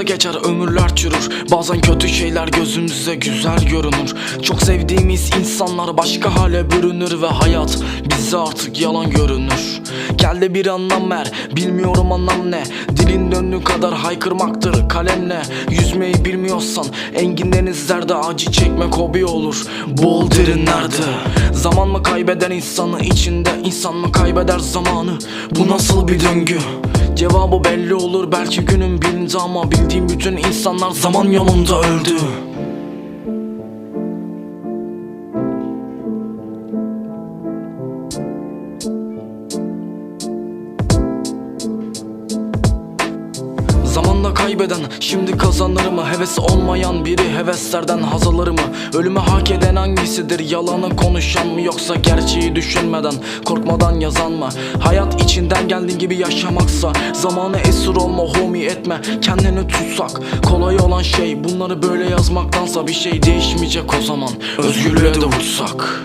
kısa geçer ömürler çürür. Bazen kötü şeyler gözümüze güzel görünür. Çok sevdiğimiz insanlar başka hale bürünür Ve hayat bize artık yalan görünür. Geldi bir anlam ver bilmiyorum anlam ne. Dilin döndüğü kadar haykırmaktır kalemle. Yüzmeyi bilmiyorsan engin denizlerde acı çekmek hobi olur. Bol derinlerde. Zaman mı kaybeden insanı içinde insan mı kaybeder zamanı? Bu nasıl bir döngü Cevabı belli olur belki günün birinde ama Bildiğim bütün insanlar zaman yolunda öldü Zamanla kaybeden şimdi kazanır mı? Heves olmayan biri heveslerden haz alır mı? Ölümü hak eden hangisidir? Yalanı konuşan mı yoksa gerçeği düşünmeden korkmadan yazan mı? Hayat içinden geldiğin gibi yaşamaksa Zamanı esir olma homie etme kendini tutsak. Kolay olan şey bunları böyle yazmaktansa bir şey değişmeyecek o zaman. Özgürlüğe de vursak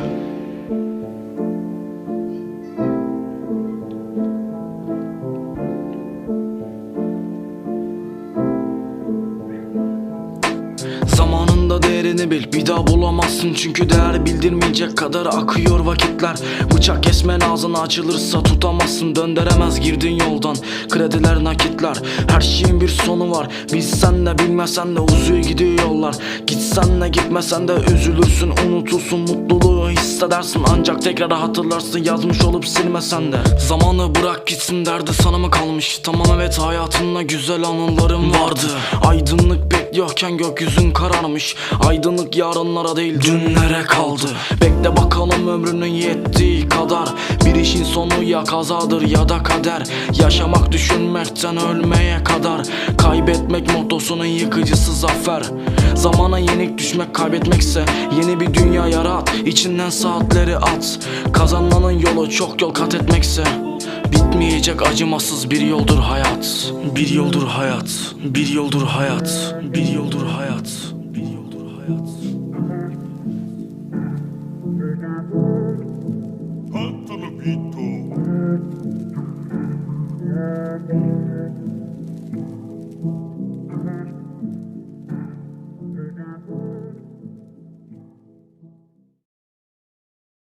değerini bil bir daha bulamazsın Çünkü değer bildirmeyecek kadar akıyor vakitler. Bıçak kesmen ağzına açılırsa tutamazsın Döndüremez girdiğin yoldan. Krediler nakitler Her şeyin bir sonu var. Bilsen de bilmesen de uzuyor gidiyor yollar. Gitsen de gitmesen de üzülürsün Unutursun mutluluğu hissedersin tekrar hatırlarsın yazmış olup silmesen de. Zamanı bırak gitsin derdi sana mı kalmış? Tamam evet hayatında güzel anılarım vardı. Aydınlık bekliyorken gökyüzün kararmış. Aydınlık yarınlara değil dünlere kaldı. Bekle bakalım ömrünün yettiği kadar Bir sonu ya kazadır ya da kader. Yaşamak düşünmekten ölmeye kadar. Kaybetmek mottosunun yıkıcısı zafer. Zamana yenik düşmek kaybetmekse Yeni bir dünya yarat. İçinden saatleri at. Kazanmanın yolu çok yol kat etmekse Bitmeyecek acımasız bir yoldur hayat. Bir yoldur hayat. Bir yoldur hayat. Bir yoldur hayat. Bir yoldur hayat Ito.